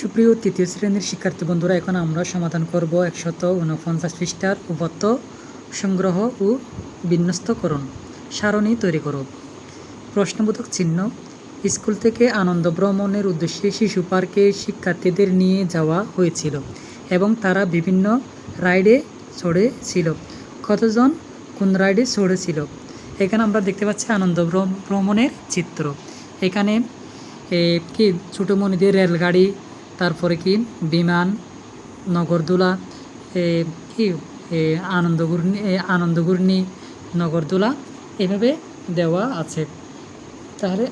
সুপ্রিয় তৃতীয় শ্রেণির শিক্ষার্থী বন্ধুরা, এখন আমরা সমাধান করব একশত উনপঞ্চাশ পৃষ্ঠার উপত্য সংগ্রহ ও বিন্যস্তকরণ। সারণী তৈরি করো। প্রশ্নবোধক চিহ্ন। স্কুল থেকে আনন্দ ভ্রমণের উদ্দেশ্যে শিশু পার্কে শিক্ষার্থীদের নিয়ে যাওয়া হয়েছিল এবং তারা বিভিন্ন রাইডে চড়েছিল। কতজন, কোন রাইডে চড়েছিল? এখানে আমরা দেখতে পাচ্ছি আনন্দ ভ্রমণের চিত্র। এখানে কি ছোটো মনিদের রেলগাড়ি তারপরে কি? বিমান, নগরদোলা কি? আনন্দঘূর্ণি আনন্দঘূর্ণি নগরদোলা এভাবে দেওয়া আছে। তাহলে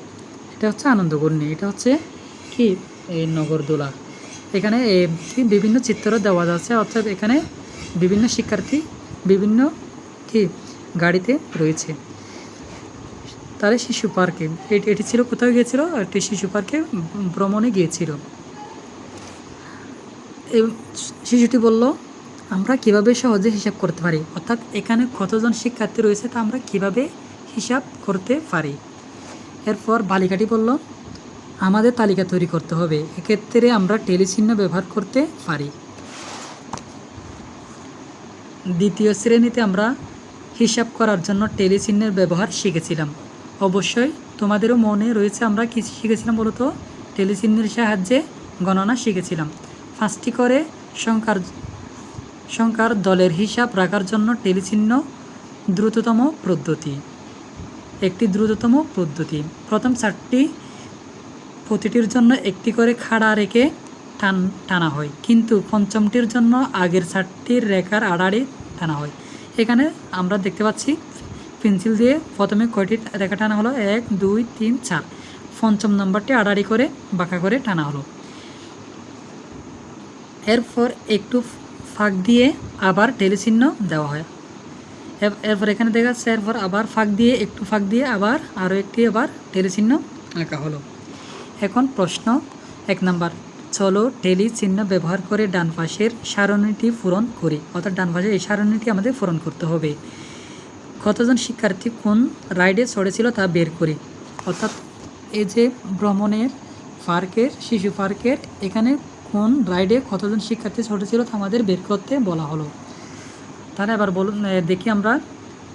এটা হচ্ছে আনন্দঘূর্ণি এটা হচ্ছে কি? এই নগরদোলা। এখানে বিভিন্ন চিত্র দেওয়া যাচ্ছে অর্থাৎ এখানে বিভিন্ন শিক্ষার্থী বিভিন্ন কি? গাড়িতে রয়েছে। তারা শিশু পার্কে এটি ছিল কোথাও গিয়েছিল? একটি শিশু পার্কে ভ্রমণে গিয়েছিল। শিশুটি বলল, আমরা কীভাবে সহজে হিসাব করতে পারি? অর্থাৎ এখানে কতজন শিক্ষার্থী রয়েছে তা আমরা কীভাবে হিসাব করতে পারি? এরপর বালিকাটি বলল, আমাদের তালিকা তৈরি করতে হবে। এক্ষেত্রে আমরা টেলিচিহ্ন ব্যবহার করতে পারি। দ্বিতীয় শ্রেণীতে আমরা হিসাব করার জন্য টেলিচিহ্নের ব্যবহার শিখেছিলাম। অবশ্যই তোমাদেরও মনে রয়েছে আমরা কি শিখেছিলাম বলতো? টেলিচিহ্নের সাহায্যে গণনা শিখেছিলাম। পাঁচটি করে সংখ্যার সংখ্যার দলের হিসাব রাখার জন্য টেলিচিহ্ন দ্রুততম পদ্ধতি। একটি দ্রুততম পদ্ধতি। প্রথম চারটি প্রতিটির জন্য একটি করে খাড়া রেখে টান, টানা হয়। কিন্তু পঞ্চমটির জন্য আগের চারটির রেখার আড়াআড়ি টানা হয়। এখানে আমরা দেখতে পাচ্ছি পেন্সিল দিয়ে প্রথমে কয়টি রেখা টানা হলো? এক, দুই, তিন, চার। পঞ্চম নম্বরটি আড়াআড়ি করে বাঁকা করে টানা হলো। এরপর একটু ফাঁক দিয়ে আবার টেলিচিহ্ন দেওয়া হয়। এর- এরপর এখানে দেখা যাচ্ছে এরপর আবার ফাঁক দিয়ে, একটু ফাঁক দিয়ে আবার আরও একটি আবার টেলিচিহ্ন আঁকা হলো। এখন প্রশ্ন এক নাম্বার, চলো টেলি চিহ্ন ব্যবহার করে ডান পাশের সারণীটি পূরণ করি। অর্থাৎ ডান পাশের এই সারণীটি আমাদের পূরণ করতে হবে। কতজন শিক্ষার্থী কোন রাইডে চড়েছিল তা বের করি। অর্থাৎ এই যে ভ্রমণের পার্কের, শিশু পার্কের, এখানে কোন রাইডে কতজন শিক্ষার্থী চড়েছিল তা আমাদের বের করতে বলা হলো। তাহলে এবার বলুন দেখি আমরা।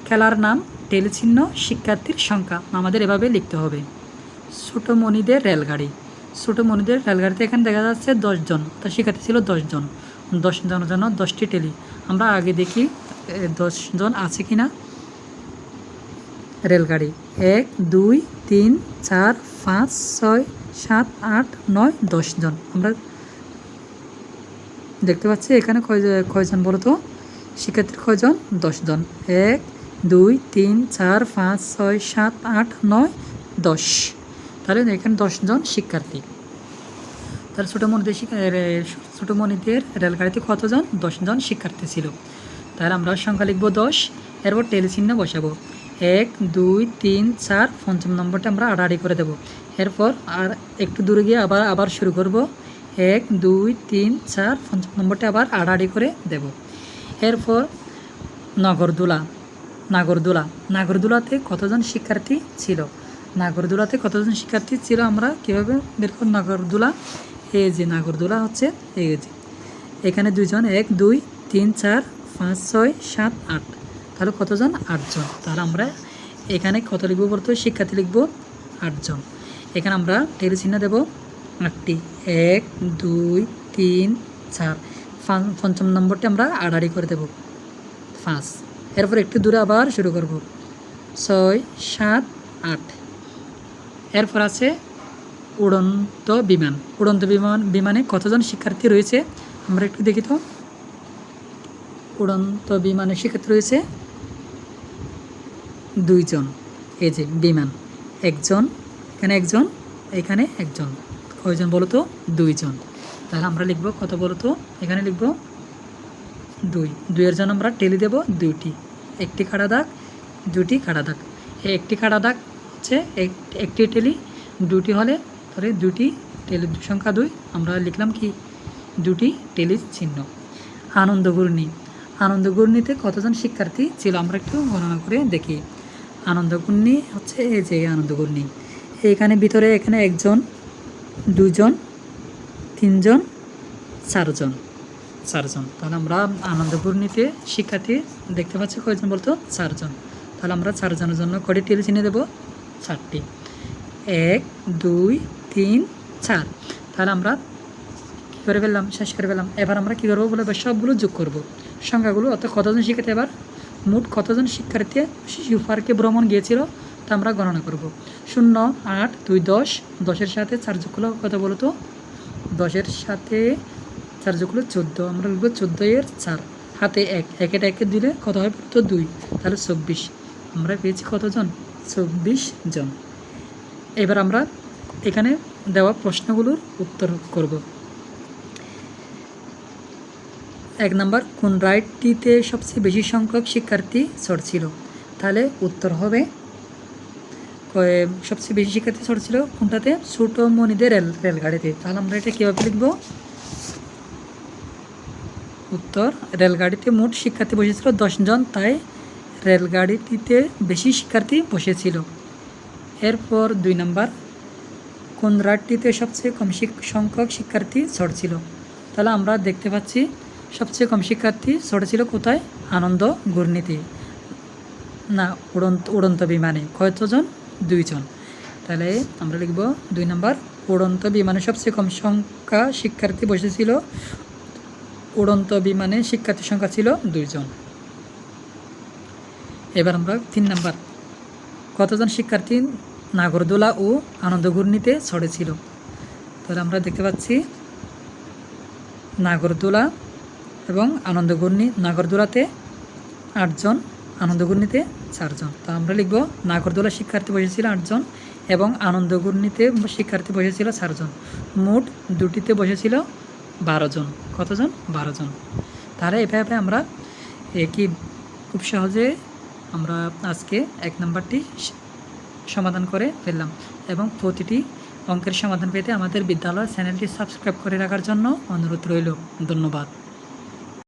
খেলার নাম, টেলিচিহ্ন, শিক্ষার্থীর সংখ্যা। আমাদের এভাবে লিখতে হবে। ছোটো মনিদের রেলগাড়ি। ছোটো মনিদের রেলগাড়িতে এখানে দেখা যাচ্ছে দশজন তা শিক্ষার্থী ছিল দশজন দশ জনের জন্য দশটি টেলি। আমরা আগে দেখি দশজন আছে কি না রেলগাড়ি। এক, দুই, তিন, চার, পাঁচ, ছয়, সাত, আট, নয় দশজন আমরা দেখতে পাচ্ছি, এখানে কয় কয়জন বলো তো? শিক্ষার্থীর কয়জন? দশজন। এক, দুই, তিন, চার, পাঁচ, ছয়, সাত, আট, নয়, দশ। তাহলে এখানে দশজন শিক্ষার্থী। তাহলে ছোটো মনিদের ছোটো মনিদের রেলগাড়িতে কতজন? দশজন শিক্ষার্থী ছিল। তাহলে আমরা সংখ্যা লিখব দশ, এরপর টেলিচিহ্ন বসাবো। এক, দুই, তিন, চার, পঞ্চম নম্বরটা আমরা আড়াআড়ি করে দেবো। এরপর আর একটু দূরে গিয়ে আবার আবার শুরু করব। এক, দুই, তিন, চার পঞ্চম নম্বরটা আবার আড়াআড়ি করে দেব। এরপর নগরদোলা, নাগরদোলা। নাগরদোলাতে কতজন শিক্ষার্থী ছিল? নাগরদোলাতে কতজন শিক্ষার্থী ছিল আমরা কীভাবে বের করব? নাগরদোলা এই যে, নাগরদোলা হচ্ছে এই যে। এখানে দুইজন, এক, দুই, তিন, চার, পাঁচ, ছয়, সাত, আট। তাহলে কতজন? আটজন। তাহলে আমরা এখানে কত লিখব বলতো? শিক্ষার্থী লিখব আটজন। এখানে আমরা টেলি দেবো। আটটি। এক, দুই, তিন, চার। পঞ্চম নম্বরটি আমরা আড়াআড়ি করে দেবো। পাঁচ। এরপর একটু দূরে আবার শুরু করব। ছয়, সাত, আট। এরপর আছে উড়ন্ত বিমান। উড়ন্ত বিমান, বিমানে কতজন শিক্ষার্থী রয়েছে? আমরা একটু দেখি তো। উড়ন্ত বিমানে শিক্ষার্থী রয়েছে দুইজন। এই যে বিমান। একজন, এখানে একজন এখানে একজন। কয়জন বলো তো দুইজন। তাহলে আমরা লিখব কত বলো তো এখানে লিখব দুই। দুইয়ের জন্য আমরা টেলি দেব দুইটি। একটি খাড়া দাগ দুটি খাড়া দাগ। এই একটি খাড়া দাগ হচ্ছে এক- একটি টেলি দুটি হলে তাহলে দুটি টেলি সংখ্যা দুই। আমরা লিখলাম কি? দুটি টেলি চিহ্ন। আনন্দ ঘূর্ণি আনন্দ ঘূর্ণিতে কতজন শিক্ষার্থী ছিল? আমরা একটু গণনা করে দেখি। আনন্দ ঘূর্ণি হচ্ছে এই যে আনন্দ ঘূর্ণি এখানে ভিতরে এখানে একজন দুজন, তিনজন, চারজন। চারজন। তাহলে আমরা আনন্দপুর নিতে শিক্ষার্থী দেখতে পাচ্ছি, কয়জন বলতো? চারজন। তাহলে আমরা চারজনের জন্য কটি টেবিল চিনে দেবো। চারটি। এক, দুই, তিন, চার। তাহলে আমরা কী করে ফেললাম? শেষ করে ফেললাম। এবার আমরা কী করব বলে সবগুলো যোগ করব। সংখ্যাগুলো অর্থাৎ কতজন শিক্ষার্থী? এবার মোট কতজন শিক্ষার্থী শিশু পার্কে ভ্রমণ গিয়েছিল? তা আমরা গণনা করব। শূন্য, আট, দুই, দশ, দশের সাথে চার যোগ করলে কত বলো তো? দশের সাথে চার যোগ করলে চোদ্দ। আমরা লিখব চোদ্দ এর চার। হাতে এক একের একে দিলে কত হয় তো? দুই। তাহলে চব্বিশ। আমরা পেয়েছি কতজন? চব্বিশ জন। এবার আমরা এখানে দেওয়া প্রশ্নগুলোর উত্তর করব। এক নম্বর, কোন রাইডটিতে সবচেয়ে বেশি সংখ্যক শিক্ষার্থী চড়ছিল তাহলে উত্তর হবে সবচেয়ে বেশি শিক্ষার্থী চড়ছিল কোনটাতে? ছোট মনিদের রেল রেলগাড়িতে। তাহলে আমরা এটা কীভাবে লিখব? উত্তর, রেলগাড়িতে মোট শিক্ষার্থী বসেছিল দশজন তাই রেলগাড়িটিতে বেশি শিক্ষার্থী বসেছিল। এরপর দুই নাম্বার, কোন রাতটিতে সবচেয়ে কম সংখ্যক শিক্ষার্থী চড়ছিল তাহলে আমরা দেখতে পাচ্ছি সবচেয়ে কম শিক্ষার্থী চড়েছিল কোথায়? আনন্দ, ঘূর্ণিতে। না, উড়ন্ত উড়ন্ত বিমানে। কয়তজন? দুইজন। তাহলে আমরা লিখব দুই নম্বর, উড়ন্ত বিমানে সবচেয়ে কম সংখ্যা শিক্ষার্থী বসেছিল। উড়ন্ত বিমানে শিক্ষার্থীর সংখ্যা ছিল দুইজন। এবার আমরা তিন নাম্বার, কতজন শিক্ষার্থী নাগরদোলা ও আনন্দঘূর্ণিতে ছড়েছিল? তাহলে আমরা দেখতে পাচ্ছি নাগরদোলা এবং আনন্দঘূর্ণি, নাগরদোলাতে আটজন আনন্দঘূর্ণিতে চারজন। তা আমরা লিখব নাগরদোলা শিক্ষার্থী বসেছিল আটজন এবং আনন্দঘূর্ণিতে শিক্ষার্থী বসেছিল চারজন। মোট দুটিতে বসেছিল বারো জন কতজন? বারো জন তাহলে এভাবে আমরা একই খুব সহজে আমরা আজকে এক নম্বরটি সমাধান করে ফেললাম এবং প্রতিটি অঙ্কের সমাধান পেতে আমাদের বিদ্যালয় চ্যানেলটি সাবস্ক্রাইব করে রাখার জন্য অনুরোধ রইল। ধন্যবাদ।